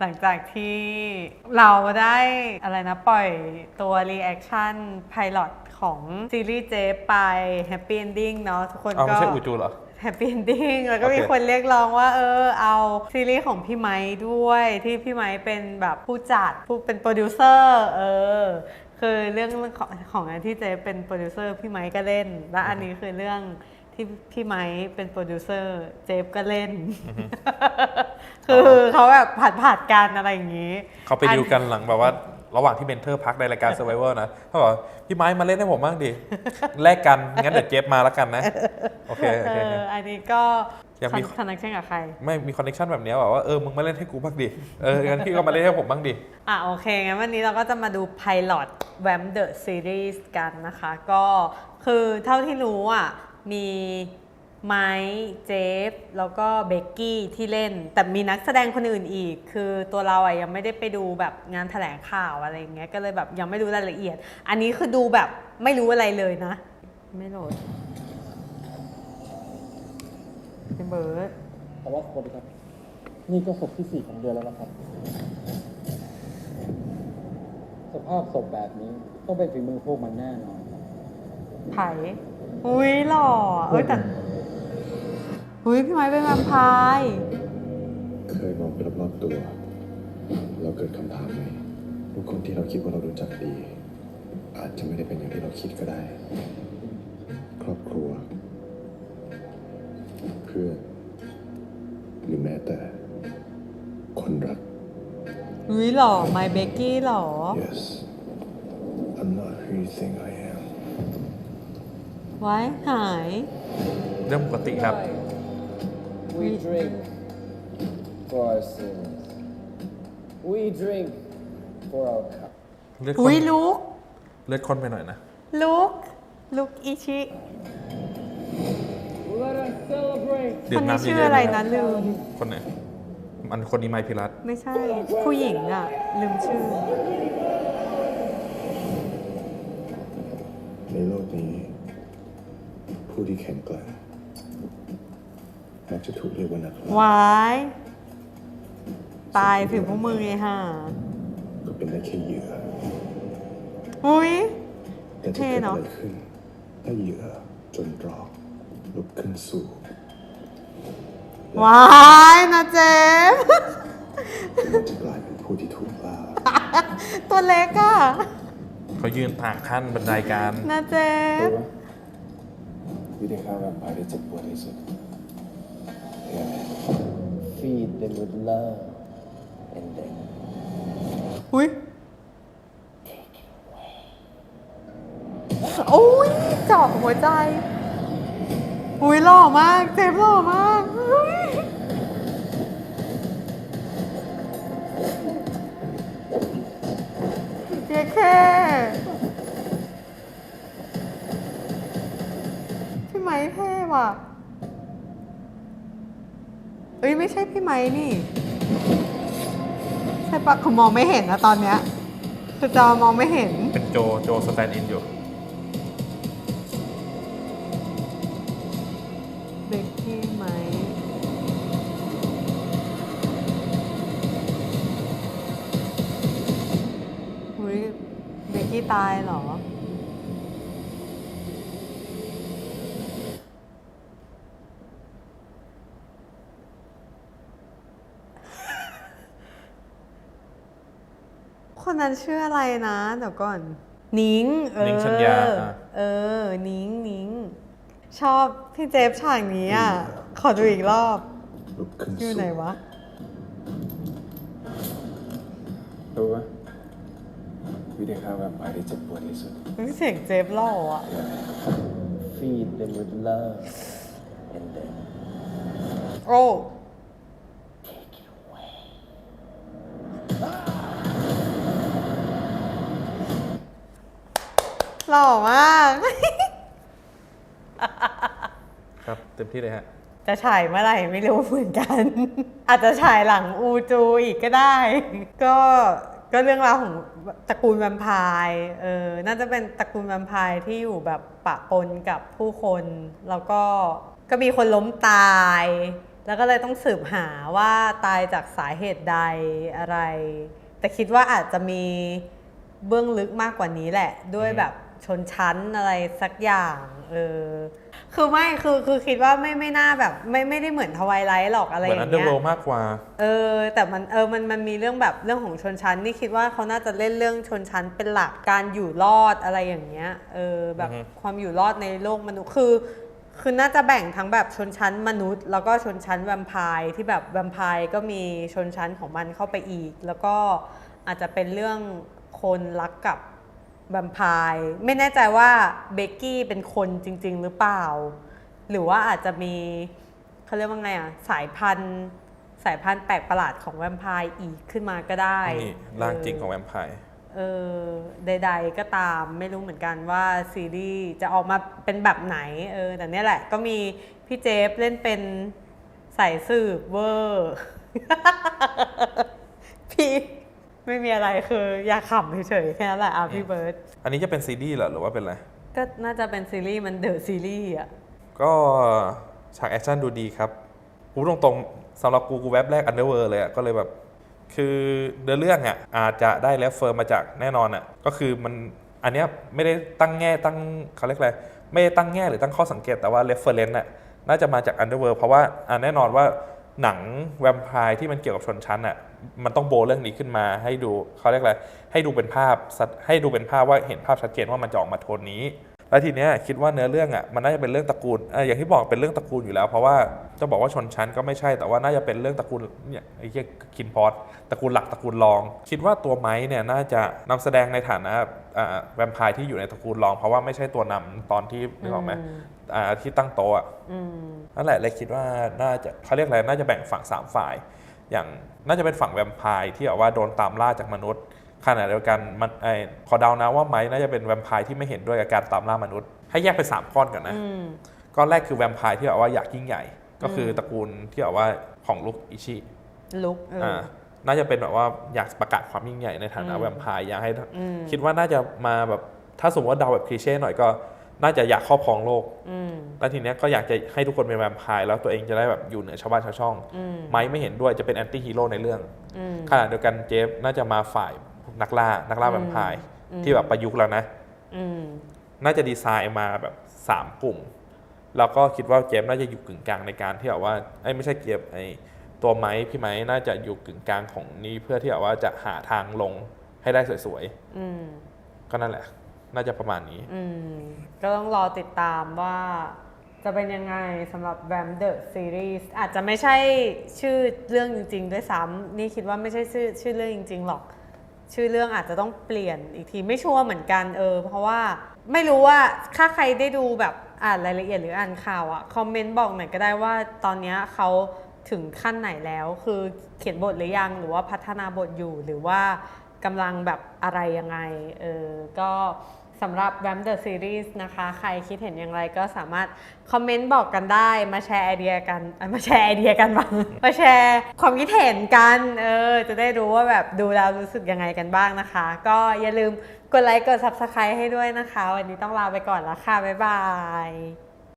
หลังจากที่เราได้อะไรนะ ปล่อยตัวรีแอคชั่นไพลอตของซีรีส์เจไป Happy Ending เนาะทุกคนเอาก็ ไม่ใช่อูจูเหรอ แฮปปี้เอนดิ้งแล้วก็โอเคมีคนเรียกร้องว่า เออ เอาซีรีส์ของพี่ไม้ด้วยที่พี่ไม้เป็นแบบผู้จัดผู้เป็นโปรดิวเซอร์เออ คือเรื่องของของอันที่เจเป็นโปรดิวเซอร์พี่ไม้ก็เล่น และอันนี้คือเรื่อง ที่พี่ไม้เป็นโปรดิวเซอร์เจฟก็เล่น คือเขาแบบผัดผัดๆกันอะไรอย่างนี้ เขาไปดูกันหลังแบบว่าระหว่างที่เมนเทอร์พักในรายการ Survivor นะเขาบอกพี่ไม้มาเล่นให้ผมบ้างดิแลกกัน งั้นเดี๋ยวเจฟมาแล้วกันนะ โอเคโอเอเคโอเคออันนี้ก็ยังมีคอนเนคชั่นกับใคร ไม่มีคอนเนคชันแบบเนี้ยแบบว่าเออมึงมาเล่นให้กูบ้างดิเอองั้นพี่ก็มาเล่นให้ผมบ้างดิอะโอเคงั้นวันนี้เราก็จะมาดูไพลอตแวมเดอะซีรีส์กันนะคะ ก็คือเท่าที่รู้อะ มีไมค์เจฟ แล้วก็เบกกี้ที่เล่น แต่มีนักแสดงคนอื่นอีก คือตัวเราอะยังไม่ได้ไปดูแบบงานแถลงข่าวอะไรอย่างเงี้ยก็เลยแบบยังไม่รู้รายละเอียด อันนี้คือดูแบบไม่รู้อะไรเลยนะ ไม่โหลดพี่เบิร์ดแต่ว่าครบครับ นี่ก็ศพที่สี่ของเดือนแล้วนะครับ สภาพศพแบบนี้ต้องเป็นฝีมือพวกมันแน่นอนไผ่ อุ้ยหล่อเอ้ยแต่อุ้ยพี่ไม้เป็นแวมไพร์เคยมองไปรอบๆตัว เราเกิดคำถามไหมว่าคนที่เราคิดว่าเรารู้จักดี อาจจะไม่ได้เป็นอย่างที่เราคิดก็ได้ ครอบครัว เพื่อนหรือแม้แต่ คนรักอุ้ยหล่อไมเบกกี้หล่อ yes ไว้หาย เรื่องปกติครับ We drink for our sins We drink for our cup เลือดคอุ้นยลุก เลือดคนไปหน่อยนะ ลุก ลุกอิชิ Let us celebrate ดื่คมนนี้น้ำเยชื่ออะอะไรๆนะลืม คนไหนมันคนนี้ไมค์พิรัตไม่ใช่ ผู้หญิงอะ ลืมชื่อ ในโลกนี้ ผู้ที่แข็งแกร่งมักจะถูกเรียกว่านักล่าวายตายถึงพวกมึงไงห่าก็เป็นได้แค่เหยื่ออุ้ย แต่จะเท่เกิดเนอะ อะไรขึ้นถ้าเหยื่อจนตรอกลุกขึ้นสู้วายนะเจฟมันจะกลายเป็นผู้ที่ถูกล่าตัวเล็กอะเขายืนตากขั้นบันไดการนะเจฟ รู้ไหมวิธีฆ่าแวมไพร์ได้เจ็บปวดที่สุดยังไง Feed them with love and then อุ้ยโอ้ยเจาะหัวใจ อุ้ยหล่อมาก เจฟหล่อมากอุ๊ยเจ๊แค่ ว่ะ เอ้ยไม่ใช่พี่ไม้นี่ ใช่ปะคือมองไม่เห็นนะตอนเนี้ยคือจอมองไม่เห็น เป็นโจโจสแตนด์อินอยู่เบกกี้ไหมอุ้ยเบกกี้ตายเหรอ คนนั้นชื่ออะไรนะเดี๋ยวก่อน นิ้งเออนิ้งชัญญาอะ เออ นิ้งนิ้งชอบพี่เจฟฉากนี้อะ ขอดูอีกรอบ ลุกขึ้นอยู่สู้ไหนวะ รู้ไหมวิธีฆ่าแวมไพร์ได้เจ็บปวดที่สุดเสียงเจฟหล่ออะยังไง feed them with love and then โอ้ หล่อมาก ครับ เต็มที่เลยฮะ จะฉายเมื่อไหร่ไม่รู้เหมือนกัน อาจจะฉายหลังอูจูอีกก็ได้ ก็ก็เรื่องราวของตระกูลแวมไพร์เออน่าจะเป็นตระกูลแวมไพร์ที่อยู่แบบปะปนกับผู้คน แล้วก็ก็มีคนล้มตาย แล้วก็เลยต้องสืบหาว่าตายจากสาเหตุใดอะไร แต่คิดว่าอาจจะมีเบื้องลึกมากกว่านี้แหละ ด้วยแบบ ชนชั้นอะไรสักอย่างเออคือไม่คือคือคิดว่าไม่ไม่น่าแบบ ไม่ไม่ได้เหมือนทวายไลท์หรอกอะไรเหอมือนอัย่านงเดอร์เงี้เวิยลมากกว่า เออแต่มันเออมันมันมีเรื่องแบบเรื่องของชนชั้นนี่คิดว่าเขาน่าจะเล่นเรื่องชนชั้นเป็นหลักการอยู่รอดอะไรอย่างเงี้ยเออแบบอือฮึ ความอยู่รอดในโลกมนุษย์คือ คือน่าจะแบ่งทั้งแบบชนชั้นมนุษย์ แล้วก็ชนชั้นแวมไพร์ที่แบบแวมไพร์ก็มีชนชั้นของมันเข้าไปอีก แล้วก็อาจจะเป็นเรื่องคนรักกับ แวมไพร์ไม่แน่ใจว่าเบกกี้เป็นคนจริง ๆ หรือเปล่า หรือว่าอาจจะมีเขาเรียกว่าไงอะสายพันธุ์ สายพันธุ์แปลกประหลาดของแวมไพร์อีกขึ้นมาก็ได้นี่ร่างจริงของแวมไพร์เออใด ๆ ก็ตามไม่รู้เหมือนกันว่าซีรีส์จะออกมาเป็นแบบไหนเออแต่เนี่ยแหละก็มีพี่เจฟเล่นเป็นสายสืบเวอร์ พี่ ไม่มีอะไรคืออยากขำเฉยๆแค่นั้นแหละอะพี่เบิร์ตอันนี้จะเป็นซีรีส์เหรอหรือว่าเป็นอะไร ก็น่าจะเป็นซีรีส์มันเดอะซีรีส์อะ ก็ฉากแอคชั่นดูดีครับกูพูดตรงๆสำหรับกูกูแว็บแรกอันเดอร์เวอร์เลยอะก็เลยแบบ คือเนื้อเรื่องอะอาจจะได้เรฟเฟอร์มาจากแน่นอนอะก็คือมันอันเนี้ยไม่ได้ตั้งแง่ตั้งเขาเรียกอะไรไม่ได้ตั้งแง่หรือตั้งข้อสังเกตแต่ว่าเรฟเฟอร์เรนซ์อะน่าจะมาจากอันเดอร์เวอร์เพราะว่าอะแน่นอนว่า หนังแวมไพร์ที่มันเกี่ยวกับชนชั้นอะมันต้องโบเรื่องนี้ขึ้นมาให้ดูเขาเรียกอะไรให้ดูเป็นภาพให้ดูเป็นภาพว่าเห็นภาพชัดเจนว่ามันจะออกมาโทนนี้แล้วทีเนี้ยคิดว่าเนื้อเรื่องอะมันน่าจะเป็นเรื่องตระกูลอ่ออย่างที่บอกเป็นเรื่องตระกูลอยู่แล้ว เพราะว่าจะบอกว่าชนชั้นก็ไม่ใช่แต่ว่าน่าจะเป็นเรื่องตระกูลเนี่ยไอ้เหี้ยคินพอสตระกูลหลักตระกูลรอง คิดว่าตัวไม้เนี่ยน่าจะนำแสดงในฐานะแวมไพร์ที่อยู่ในตระกูลรอง เพราะว่าไม่ใช่ตัวนำตอนที่นึกออกไหม ที่ตั้งโต๊ะอะอืมนั่นแหละเลยคิดว่าน่าจะเขาเรียกอะไรน่าจะแบ่งฝั่งสามฝ่าย อย่างน่าจะเป็นฝั่งแวมไพร์ที่แบบว่าโดนตามล่าจากมนุษย์ขณะเดียวกันมันไอขอเดานะว่าไม้น่าจะเป็นแวมไพร์ที่ไม่เห็นด้วยกับการตามล่ามนุษย์ ให้แยกเป็นสามก้อนก่อนนะอืมก้อนแรกคือแวมไพร์ที่แบบว่าอยากยิ่งใหญ่ ก็คือตระกูลที่แบบว่าของลุกอิชิลุกเอออ่าน่าจะเป็นแบบว่าอยากประกาศความยิ่งใหญ่ในฐานะอืมแวมไพร์อยากให้อืมคิดว่าน่าจะมาแบบถ้าสมมติว่าเดาแบบคลีเช่หน่อยก็ น่าจะอยากครอบครองโลกอืมแล้วทีเนี้ยก็อยากจะให้ทุกคนเป็นแวมไพร์แล้วตัวเองจะได้แบบอยู่เหนือชาวบ้านชาวช่องอืมไม้ไม่เห็นด้วยจะเป็นแอนตี้ฮีโร่ในเรื่องอืมขณะเดียวกันเจฟน่าจะมาฝ่ายนักล่านักล่าแวมไพร์อืมที่แบบประยุกต์แล้วนะอืมน่าจะดีไซน์มาแบบ3กลุ่ม แล้วก็คิดว่าเจฟน่าจะอยู่กึ่งกลางในการที่แบบว่าไอ้ยไม่ใช่เจฟไอ้ตัวไม้พี่ไม้น่าจะอยู่กึ่งกลางของนี้เพื่อที่แบบว่าจะหาทางลงให้ได้สวยอืมๆก็นั่นแหละ น่าจะประมาณนี้ อืมก็ต้องรอติดตามว่าจะเป็นยังไงสำหรับ Ram the Series อาจจะไม่ใช่ชื่อเรื่องจริงๆด้วยซ้ำนี่คิดว่าไม่ใช่ชื่อชื่อเรื่องจริง ๆ หรอก ชื่อเรื่องอาจจะต้องเปลี่ยนอีกทีไม่ชัวร์เหมือนกันเออ เพราะว่าไม่รู้ว่าถ้าใครได้ดูแบบอ่านรายละเอียดหรืออ่านข่าวอะคอมเมนต์บอกหน่อยก็ได้ว่าตอนนี้เขาถึงขั้นไหนแล้ว คือเขียนบทหรือยังหรือว่าพัฒนาบทอยู่หรือว่ากำลังแบบอะไรยังไงเออก็ สำหรับแวมเดอะซีรีส์นะคะ ใครคิดเห็นอย่างไรก็สามารถคอมเมนต์บอกกันได้มาแชร์ไอเดียกันมาแชร์ไอเดียกันบ้างมาแชร์ความคิดเห็นกันเออจะได้รู้ว่าแบบดูแล้วรู้สึกยังไงกันบ้างนะคะ ก็อย่าลืมกดไลค์กด Subscribe ให้ด้วยนะคะ วันนี้ต้องลาไปก่อนแล้วค่ะ บ๊ายบาย